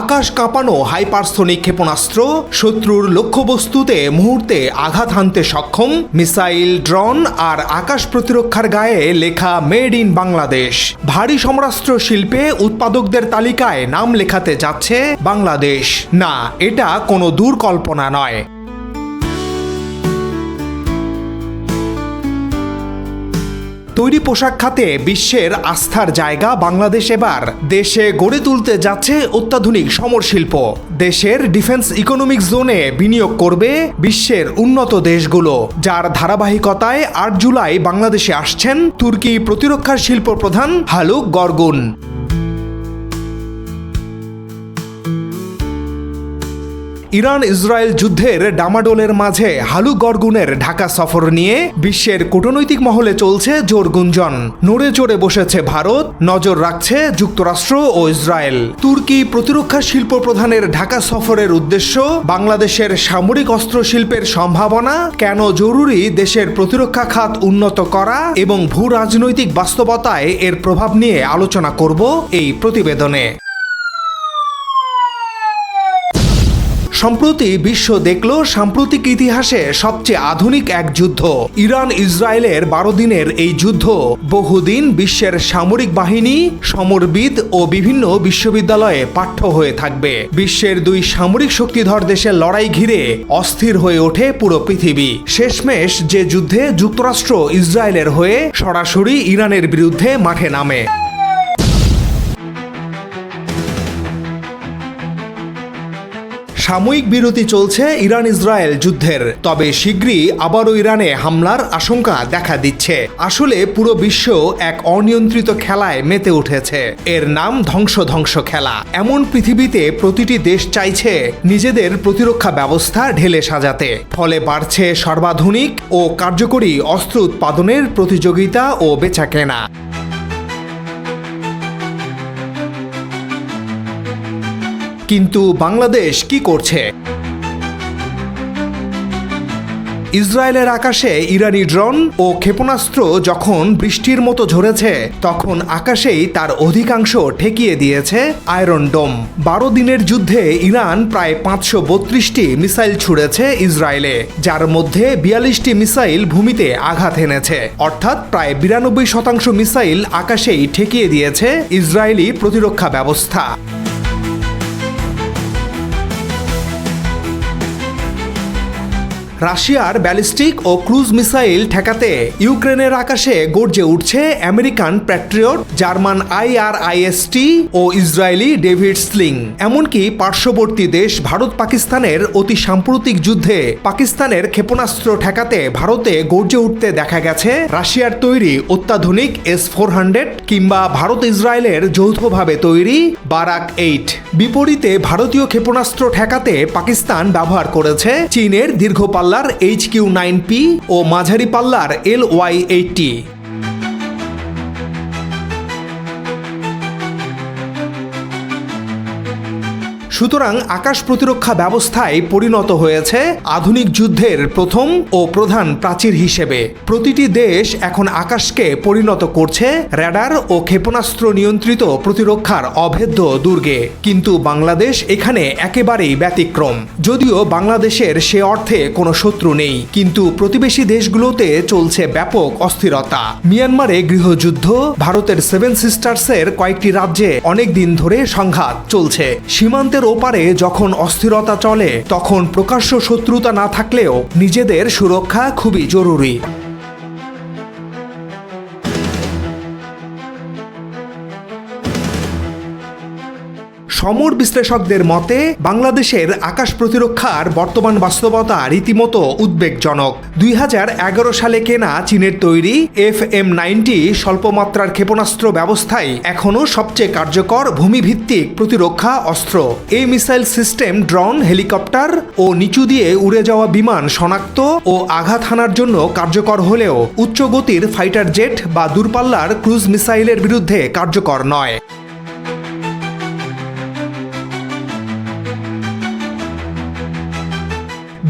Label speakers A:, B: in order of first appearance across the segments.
A: আকাশ কাঁপানো হাইপারসোনিক ক্ষেপণাস্ত্র শত্রুর লক্ষ্যবস্তুতে মুহূর্তে আঘাত হানতে সক্ষম মিসাইল, ড্রোন আর আকাশ প্রতিরক্ষার গায়ে লেখা মেড ইন বাংলাদেশ। ভারী সমরাস্ত্র শিল্পে উৎপাদকদের তালিকায় নাম লেখাতে যাচ্ছে বাংলাদেশ। না, এটা কোনো দূর কল্পনা নয়। তৈরি পোশাক খাতে বিশ্বের আস্থার জায়গা বাংলাদেশ এবার। দেশে গড়ে তুলতে যাচ্ছে অত্যাধুনিক সমর শিল্প। দেশের ডিফেন্স ইকোনমিক জোনে বিনিয়োগ করবে বিশ্বের উন্নত দেশগুলো। যার ধারাবাহিকতায় আট জুলাই বাংলাদেশে আসছেন তুর্কি প্রতিরক্ষার শিল্প প্রধান হালুক গরগুন। ইরান ইসরায়েল যুদ্ধের ডামাডোলের মাঝে হালু গরগুনের ঢাকা সফর নিয়ে বিশ্বের কূটনৈতিক মহলে চলছে জোর গুঞ্জন। নড়ে চড়ে বসেছে ভারত, নজর রাখছে যুক্তরাষ্ট্র ও ইসরায়েল। তুর্কি প্রতিরক্ষা শিল্প প্রধানের ঢাকা সফরের উদ্দেশ্য, বাংলাদেশের সামরিক অস্ত্র শিল্পের সম্ভাবনা, কেন জরুরি দেশের প্রতিরক্ষা খাত উন্নত করা এবং ভূ রাজনৈতিক বাস্তবতায় এর প্রভাব নিয়ে আলোচনা করব এই প্রতিবেদনে। সম্প্রতি বিশ্ব দেখল সাম্প্রতিক ইতিহাসে সবচেয়ে আধুনিক এক যুদ্ধ। ইরান ইসরায়েলের বারো দিনের এই যুদ্ধ বহুদিন বিশ্বের সামরিক বাহিনী, সমরবিদ ও বিভিন্ন বিশ্ববিদ্যালয়ে পাঠ্য হয়ে থাকবে। বিশ্বের দুই সামরিক শক্তিধর দেশের লড়াই ঘিরে অস্থির হয়ে ওঠে পুরো পৃথিবী। শেষমেশ যে যুদ্ধে যুক্তরাষ্ট্র ইসরায়েলের হয়ে সরাসরি ইরানের বিরুদ্ধে মাঠে নামে। সাময়িক বিরতি চলছে ইরান ইসরায়েল যুদ্ধের। তবে শীঘ্রই আবারও ইরানে হামলার আশঙ্কা দেখা দিচ্ছে। আসলে পুরো বিশ্ব এক অনিয়ন্ত্রিত খেলায় মেতে উঠেছে। এর নাম ধ্বংস ধ্বংস খেলা। এমন পৃথিবীতে প্রতিটি দেশ চাইছে নিজেদের প্রতিরক্ষা ব্যবস্থা ঢেলে সাজাতে। ফলে বাড়ছে সর্বাধুনিক ও কার্যকরী অস্ত্র উৎপাদনের প্রতিযোগিতা ও বেচাকেনা। কিন্তু বাংলাদেশ কি করছে? ইসরায়েলের আকাশে ইরানি ড্রোন ও ক্ষেপণাস্ত্র যখন বৃষ্টির মতো ঝরেছে, তখন আকাশেই তার অধিকাংশ ঠেকিয়ে দিয়েছে আয়রন ডোম। বারো দিনের যুদ্ধে ইরান প্রায় পাঁচশো বত্রিশটি মিসাইল ছুড়েছে ইসরায়েলে, যার মধ্যে বিয়াল্লিশটি মিসাইল ভূমিতে আঘাত এনেছে। অর্থাৎ প্রায় বিরানব্বই শতাংশ মিসাইল আকাশেই ঠেকিয়ে দিয়েছে ইসরায়েলি প্রতিরক্ষা ব্যবস্থা। রাশিয়ার ব্যালিস্টিক ও ক্রুজ মিসাইল ঠেকাতে ইউক্রেনের আকাশে গর্জে উঠছে আমেরিকান প্যাট্রিয়ট, জার্মান আইআরআইএসটি ও ইসরায়েলি ডেভিড স্লিং। এমনকি পার্শ্ববর্তী দেশ ভারত পাকিস্তানের অতি সাম্প্রতিক যুদ্ধে পাকিস্তানের ক্ষেপণাস্ত্র ঠেকাতে ভারতে গর্জে উঠতে দেখা গেছে রাশিয়ার তৈরি অত্যাধুনিক এস ফোর হান্ড্রেড কিংবা ভারত ইসরায়েলের যৌথভাবে তৈরি বারাক এইট। বিপরীতে ভারতীয় ক্ষেপণাস্ত্র ঠেকাতে পাকিস্তান ব্যবহার করেছে চীনের দীর্ঘ পাল্লার এইচ কিউ নাইন পি ও মাঝারি পাল্লার এল ওয়াই এইটটি সুতরাং আকাশ প্রতিরক্ষা ব্যবস্থায় পরিণত হয়েছে আধুনিক যুদ্ধের প্রথম ও প্রধান প্রাচীর হিসেবে। প্রতিটি দেশ এখন আকাশকে পরিণত করছে র্যাডার ও ক্ষেপণাস্ত্র নিয়ন্ত্রিত প্রতিরক্ষার অভেদ্য দুর্গে। কিন্তু বাংলাদেশ এখানে একেবারেই ব্যতিক্রম। যদিও বাংলাদেশের সে অর্থে কোনো শত্রু নেই, কিন্তু প্রতিবেশী দেশগুলোতে চলছে ব্যাপক অস্থিরতা। মিয়ানমারে গৃহযুদ্ধ, ভারতের সেভেন সিস্টার্সের কয়েকটি রাজ্যে অনেক দিন ধরে সংঘাত চলছে। সীমান্তের ওপারে যখন অস্থিরতা চলে তখন প্রকাশ্য শত্রুতা না থাকলেও নিজেদের সুরক্ষা খুবই জরুরি। সমর বিশ্লেষকদের মতে, বাংলাদেশের আকাশ প্রতিরক্ষার বর্তমান বাস্তবতা রীতিমতো উদ্বেগজনক। দুই হাজার এগারো সালে কেনা চীনের তৈরি এফ এম নাইনটি স্বল্পমাত্রার ক্ষেপণাস্ত্র ব্যবস্থায় এখনও সবচেয়ে কার্যকর ভূমিভিত্তিক প্রতিরক্ষা অস্ত্র। এই মিসাইল সিস্টেম ড্রোন, হেলিকপ্টার ও নিচু দিয়ে উড়ে যাওয়া বিমান শনাক্ত ও আঘাত হানার জন্য কার্যকর হলেও উচ্চ গতির ফাইটার জেট বা দূরপাল্লার ক্রুজ মিসাইলের বিরুদ্ধে কার্যকর নয়।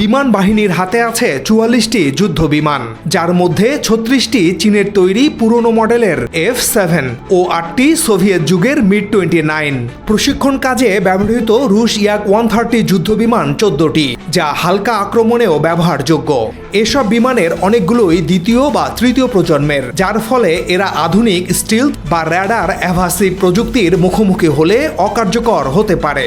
A: বিমান বাহিনীর হাতে আছে চুয়াল্লিশটি যুদ্ধ বিমান যার মধ্যে ছত্রিশটি চীনের তৈরি পুরনো মডেলের এফ সেভেন ও আটটি সোভিয়েত যুগের মিড টোয়েন্টি নাইন। প্রশিক্ষণ কাজে ব্যবহৃত রুশ ইয়াক ওয়ান থার্টি যুদ্ধ বিমান চোদ্দটি, যা হালকা আক্রমণেও ব্যবহারযোগ্য। এসব বিমানের অনেকগুলোই দ্বিতীয় বা তৃতীয় প্রজন্মের, যার ফলে এরা আধুনিক স্টিল বা র্যাডার অ্যাভাসিভ প্রযুক্তির মুখোমুখি হলে অকার্যকর হতে পারে।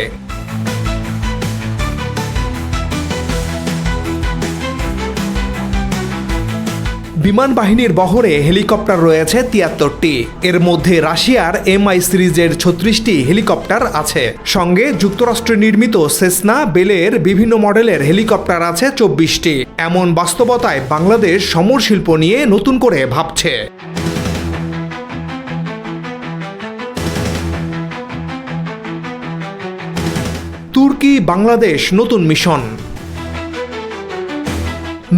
A: বিমান বাহিনীর বহরে হেলিকপ্টার রয়েছে তিয়াত্তরটি। এর মধ্যে রাশিয়ার এমআই সিরিজের ছত্রিশটি হেলিকপ্টার আছে। সঙ্গে যুক্তরাষ্ট্রে নির্মিত সেসনা, বেলের বিভিন্ন মডেলের হেলিকপ্টার আছে চব্বিশটি। এমন বাস্তবতায় বাংলাদেশ সমর শিল্প নিয়ে নতুন করে ভাবছে। তুর্কি বাংলাদেশ নতুন মিশন।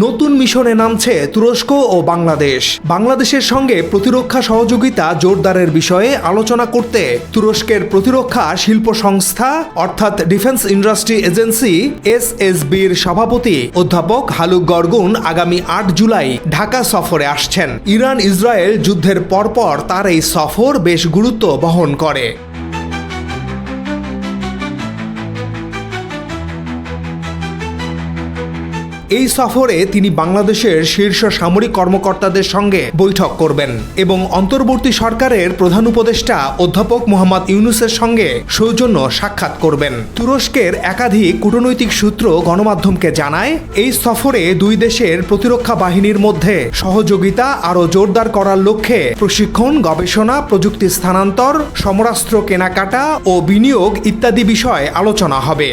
A: নতুন মিশনে নামছে তুরস্ক ও বাংলাদেশ। বাংলাদেশের সঙ্গে প্রতিরক্ষা সহযোগিতা জোরদারের বিষয়ে আলোচনা করতে তুরস্কের প্রতিরক্ষা শিল্প সংস্থা, অর্থাৎ ডিফেন্স ইন্ডাস্ট্রি এজেন্সি, এসএসবির সভাপতি অধ্যাপক হালুক গর্গুন আগামী আট জুলাই ঢাকা সফরে আসছেন। ইরান ইসরায়েল যুদ্ধের পরপর তার এই সফর বেশ গুরুত্ব বহন করে। এই সফরে তিনি বাংলাদেশের শীর্ষ সামরিক কর্মকর্তাদের সঙ্গে বৈঠক করবেন এবং অন্তর্বর্তী সরকারের প্রধান উপদেষ্টা অধ্যাপক মোহাম্মদ ইউনুসের সঙ্গে সৌজন্য সাক্ষাৎ করবেন। তুরস্কের একাধিক কূটনৈতিক সূত্র গণমাধ্যমকে জানায়, এই সফরে দুই দেশের প্রতিরক্ষা বাহিনীর মধ্যে সহযোগিতা আরও জোরদার করার লক্ষ্যে প্রশিক্ষণ, গবেষণা, প্রযুক্তি স্থানান্তর, সমরাস্ত্র কেনাকাটা ও বিনিয়োগ ইত্যাদি বিষয়ে আলোচনা হবে।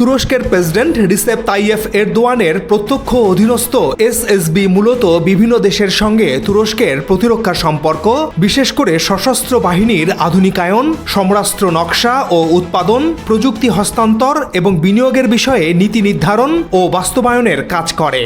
A: তুরস্কের প্রেসিডেন্ট রিসেপ তাইয়েফ এরদোয়ানের প্রত্যক্ষ অধীনস্থ এসএসবি মূলত বিভিন্ন দেশের সঙ্গে তুরস্কের প্রতিরক্ষা সম্পর্ক, বিশেষ করে সশস্ত্র বাহিনীর আধুনিকায়ন, সমরাস্ত্র নকশা ও উৎপাদন, প্রযুক্তি হস্তান্তর এবং বিনিয়োগের বিষয়ে নীতি নির্ধারণ ও বাস্তবায়নের কাজ করে।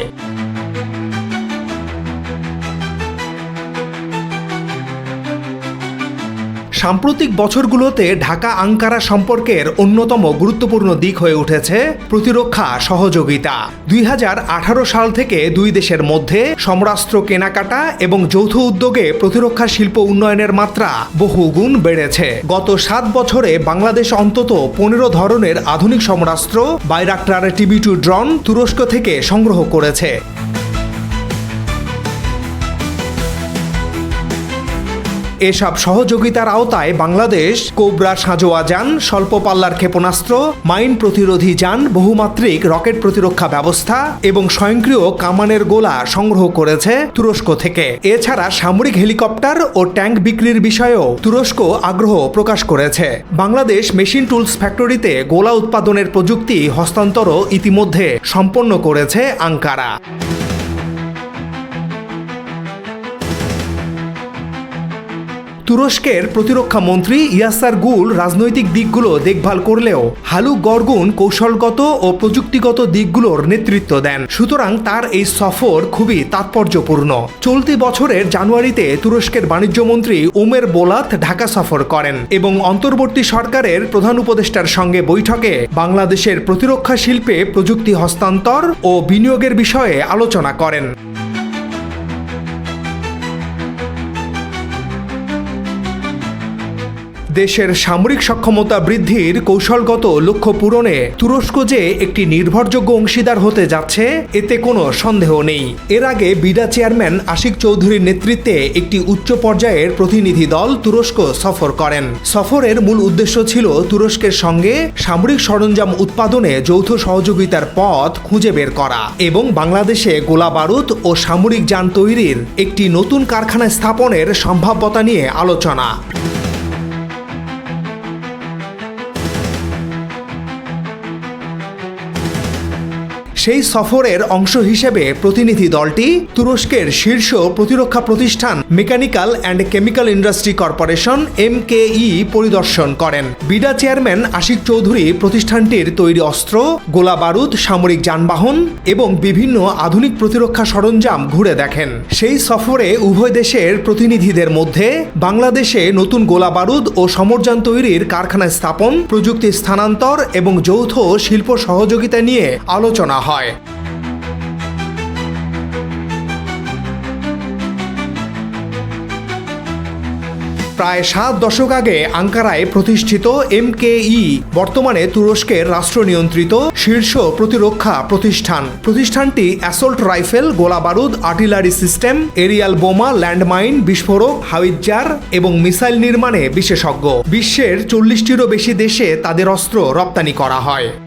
A: সাম্প্রতিক বছরগুলোতে ঢাকা আঙ্কারা সম্পর্কের অন্যতম গুরুত্বপূর্ণ দিক হয়ে উঠেছে প্রতিরক্ষা সহযোগিতা। দুই হাজার আঠারো সাল থেকে দুই দেশের মধ্যে সমরাস্ত্র কেনাকাটা এবং যৌথ উদ্যোগে প্রতিরক্ষা শিল্প উন্নয়নের মাত্রা বহুগুণ বেড়েছে। গত সাত বছরে বাংলাদেশ অন্তত পনেরো ধরনের আধুনিক সমরাস্ত্র, বাইরাক্টার টিভি টু ড্রোন তুরস্ক থেকে সংগ্রহ করেছে। এসব সহযোগিতার আওতায় বাংলাদেশ, কোবরা সাঁজোয়া যান স্বল্প পাল্লার ক্ষেপণাস্ত্র, মাইন প্রতিরোধী যান, বহুমাত্রিক রকেট প্রতিরক্ষা ব্যবস্থা এবং স্বয়ংক্রিয় কামানের গোলা সংগ্রহ করেছে তুরস্ক থেকে। এছাড়া সামরিক হেলিকপ্টার ও ট্যাঙ্ক বিক্রির বিষয়েও তুরস্ক আগ্রহ প্রকাশ করেছে। বাংলাদেশ মেশিন টুলস ফ্যাক্টরিতে গোলা উৎপাদনের প্রযুক্তি হস্তান্তরও ইতিমধ্যে সম্পন্ন করেছে আঙ্কারা। তুরস্কের প্রতিরক্ষা মন্ত্রী ইয়াসার গুল রাজনৈতিক দিকগুলো দেখভাল করলেও হালু গর্গুন কৌশলগত ও প্রযুক্তিগত দিকগুলোর নেতৃত্ব দেন। সুতরাং তার এই সফর খুবই তাৎপর্যপূর্ণ। চলতি বছরের জানুয়ারিতে তুরস্কের বাণিজ্য মন্ত্রী উমের বোলাত ঢাকা সফর করেন এবং অন্তর্বর্তী সরকারের প্রধান উপদেষ্টার সঙ্গে বৈঠকে বাংলাদেশের প্রতিরক্ষা শিল্পে প্রযুক্তি হস্তান্তর ও বিনিয়োগের বিষয়ে আলোচনা করেন। দেশের সামরিক সক্ষমতা বৃদ্ধির কৌশলগত লক্ষ্য পূরণে তুরস্ক যে একটি নির্ভরযোগ্য অংশীদার হতে যাচ্ছে, এতে কোনো সন্দেহ নেই। এর আগে বিডা চেয়ারম্যান আশিক চৌধুরীর নেতৃত্বে একটি উচ্চ পর্যায়ের প্রতিনিধি দল তুরস্ক সফর করেন। সফরের মূল উদ্দেশ্য ছিল তুরস্কের সঙ্গে সামরিক সরঞ্জাম উৎপাদনে যৌথ সহযোগিতার পথ খুঁজে বের করা এবং বাংলাদেশে গোলা বারুদ ও সামরিক যান তৈরির একটি নতুন কারখানা স্থাপনের সম্ভাব্যতা নিয়ে আলোচনা। সেই সফরের অংশ হিসেবে প্রতিনিধি দলটি তুরস্কের শীর্ষ প্রতিরক্ষা প্রতিষ্ঠান mechanical and chemical industry corporation MKE পরিদর্শন করেন। বিডা চেয়ারম্যান আশিক চৌধুরী প্রতিষ্ঠানটির তৈরি অস্ত্র গোলা বারুদ সামরিক যানবাহন এবং বিভিন্ন আধুনিক প্রতিরক্ষা সরঞ্জাম ঘুরে দেখেন। সেই সফরে উভয় দেশের প্রতিনিধিদের মধ্যে বাংলাদেশে নতুন গোলা বারুদ ও সমরযান তৈরির কারখানা স্থাপন, প্রযুক্তি স্থানান্তর এবং যৌথ শিল্প সহযোগিতা নিয়ে আলোচনা হয়। প্রায় সাত দশক আগে আঙ্কারায় প্রতিষ্ঠিত এমকেই বর্তমানে তুরস্কের রাষ্ট্র নিয়ন্ত্রিত শীর্ষ প্রতিরক্ষা প্রতিষ্ঠান। প্রতিষ্ঠানটি অ্যাসল্ট রাইফেল, গোলাবারুদ, আর্টিলারি সিস্টেম, এরিয়াল বোমা, ল্যান্ডমাইন, বিস্ফোরক হাউইজার এবং মিসাইল নির্মাণে বিশেষজ্ঞ। বিশ্বের চল্লিশটিরও বেশি দেশে তাদের অস্ত্র রপ্তানি করা হয়।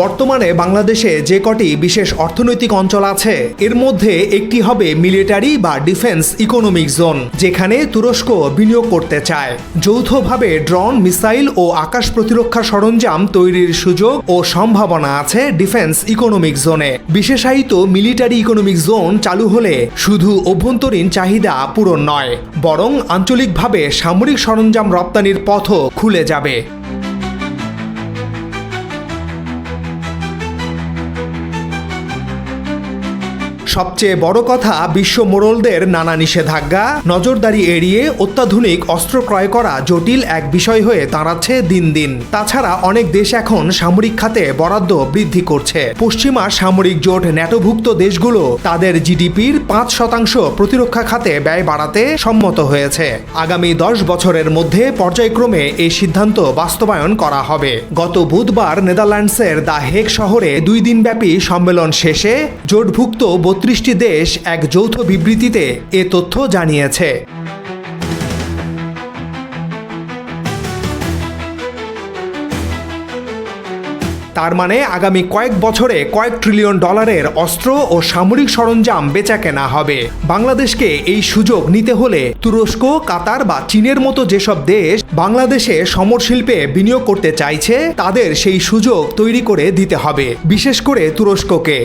A: বর্তমানে বাংলাদেশে যে কটি বিশেষ অর্থনৈতিক অঞ্চল আছে, এর মধ্যে একটি হবে মিলিটারি বা ডিফেন্স ইকোনমিক জোন, যেখানে তুরস্ক বিনিয়োগ করতে চায়। যৌথভাবে ড্রোন, মিসাইল ও আকাশ প্রতিরক্ষা সরঞ্জাম তৈরির সুযোগ ও সম্ভাবনা আছে ডিফেন্স ইকোনমিক জোনে। বিশেষায়িত মিলিটারি ইকোনমিক জোন চালু হলে শুধু অভ্যন্তরীণ চাহিদা পূরণ নয়, বরং আঞ্চলিকভাবে সামরিক সরঞ্জাম রপ্তানির পথও খুলে যাবে। সবচেয়ে বড় কথা, বিশ্ব মোড়লদের নানা নিষেধাজ্ঞা, নজরদারি এড়িয়ে অত্যাধুনিক অস্ত্র ক্রয় করা জটিল এক বিষয় হয়ে দাঁড়াচ্ছে দিন দিন। তাছাড়া অনেক দেশ এখন সামরিক খাতে বরাদ্দ বৃদ্ধি করছে। পশ্চিমা সামরিক জোট ন্যাটোভুক্ত দেশগুলো তাদের জিডিপির পাঁচ শতাংশ প্রতিরক্ষা খাতে ব্যয় বাড়াতে সম্মত হয়েছে। আগামী দশ বছরের মধ্যে পর্যায়ক্রমে এই সিদ্ধান্ত বাস্তবায়ন করা হবে। গত বুধবার নেদারল্যান্ডসের দ্য হেগ শহরে দুই দিনব্যাপী সম্মেলন শেষে জোটভুক্ত বত্রিশটি দেশ এক যৌথ বিবৃতিতে এ তথ্য জানিয়েছে। তার মানে আগামী কয়েক বছরে কয়েক ট্রিলিয়ন ডলারের অস্ত্র ও সামরিক সরঞ্জাম বেচা কেনা হবে। বাংলাদেশকে এই সুযোগ নিতে হলে তুরস্ক, কাতার বা চীনের মতো যেসব দেশ বাংলাদেশে সমর শিল্পে বিনিয়োগ করতে চাইছে, তাদের সেই সুযোগ তৈরি করে দিতে হবে, বিশেষ করে তুরস্ককে।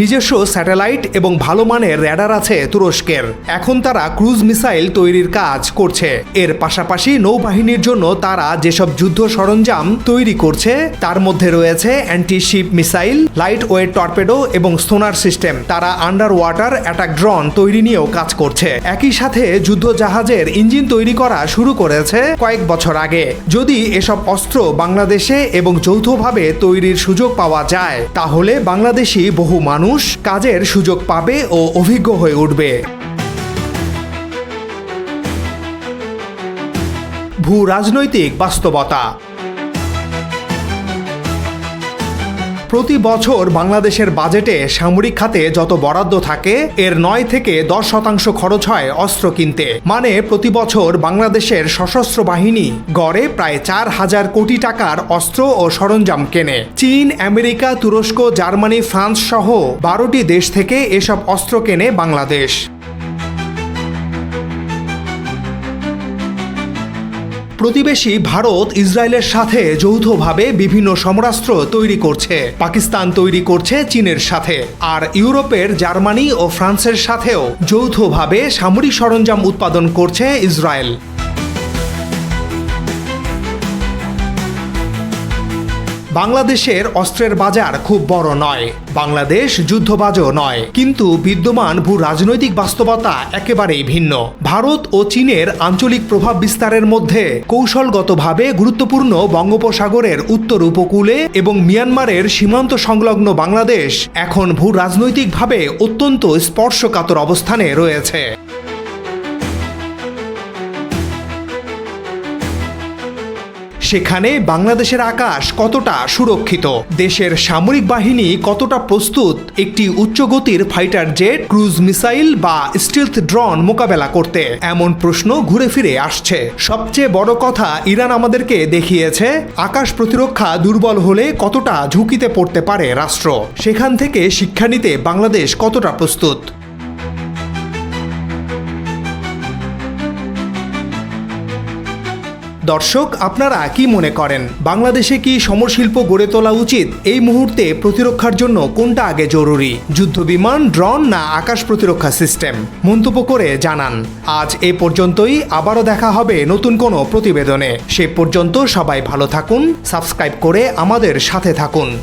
A: নিজস্ব স্যাটেলাইট এবং ভালো মানের র্যাডার আছে তুরস্কের। এখন তারা ক্রুজ মিসাইল তৈরির কাজ করছে। এর পাশাপাশি নৌবাহিনীর জন্য তারা যেসব যুদ্ধ সরঞ্জাম তৈরি করছে, তার মধ্যে রয়েছে anti ship missile light weight torpedo এবং সোনার সিস্টেম তারা আন্ডার ওয়াটার অ্যাটাক ড্রোন তৈরি নিয়েও কাজ করছে। একই সাথে যুদ্ধ জাহাজের ইঞ্জিন তৈরি করা শুরু করেছে কয়েক বছর আগে। যদি এসব অস্ত্র বাংলাদেশে এবং যৌথভাবে তৈরির সুযোগ পাওয়া যায়, তাহলে বাংলাদেশি বহু মানুষ কাজের সুযোগ পাবে ও অভিজ্ঞ হয়ে উঠবে। ভূ রাজনৈতিক বাস্তবতা। প্রতি বছর বাংলাদেশের বাজেটে সামরিক খাতে যত বরাদ্দ থাকে, এর নয় থেকে দশ শতাংশ খরচ হয় অস্ত্র কিনতে। মানে প্রতি বছর বাংলাদেশের সশস্ত্র বাহিনী গড়ে প্রায় চার হাজার কোটি টাকার অস্ত্র ও সরঞ্জাম কেনে। চীন, আমেরিকা, তুরস্ক, জার্মানি, ফ্রান্স সহ বারোটি দেশ থেকে এসব অস্ত্র কেনে বাংলাদেশ। প্রতিবেশী ভারত ইসরায়েলের সাথে যৌথভাবে বিভিন্ন সমরাস্ত্র তৈরি করছে। পাকিস্তান তৈরি করছে চীনের সাথে। আর ইউরোপের জার্মানি ও ফ্রান্সের সাথেও যৌথভাবে সামরিক সরঞ্জাম উৎপাদন করছে ইসরায়েল। বাংলাদেশের অস্ত্রের বাজার খুব বড় নয়। বাংলাদেশ যুদ্ধবাজও নয়। কিন্তু বিদ্যমান ভূ রাজনৈতিক বাস্তবতা একেবারেই ভিন্ন। ভারত ও চীনের আঞ্চলিক প্রভাব বিস্তারের মধ্যে কৌশলগতভাবে গুরুত্বপূর্ণ বঙ্গোপসাগরের উত্তর উপকূলে এবং মিয়ানমারের সীমান্ত সংলগ্ন বাংলাদেশ এখন ভূ রাজনৈতিকভাবে অত্যন্ত স্পর্শকাতর অবস্থানে রয়েছে। সেখানে বাংলাদেশের আকাশ কতটা সুরক্ষিত? দেশের সামরিক বাহিনী কতটা প্রস্তুত? একটি উচ্চগতির ফাইটার জেট, ক্রুজ মিসাইল বা স্টিলথ ড্রোন মোকাবেলা করতে? এমন প্রশ্ন ঘুরে ফিরে আসছে। সবচেয়ে বড় কথা ইরান আমাদেরকে দেখিয়েছে, আকাশ প্রতিরক্ষা দুর্বল হলে কতটা ঝুঁকিতে পড়তে পারে রাষ্ট্র? সেখান থেকে শিক্ষা নিতে বাংলাদেশ কতটা প্রস্তুত? দর্শক, আপনারা কি মনে করেন, বাংলাদেশে কি সমরশিল্প গড়ে তোলা উচিত? এই মুহূর্তে প্রতিরক্ষার জন্য কোনটা আগে জরুরি? যুদ্ধবিমান ড্রোন না আকাশ প্রতিরক্ষা সিস্টেম? মন্তব্য করে জানান। আজ এ পর্যন্তই, আবারও দেখা হবে নতুন কোনো প্রতিবেদনে। সে পর্যন্ত সবাই ভালো থাকুন, সাবস্ক্রাইব করে আমাদের সাথে থাকুন।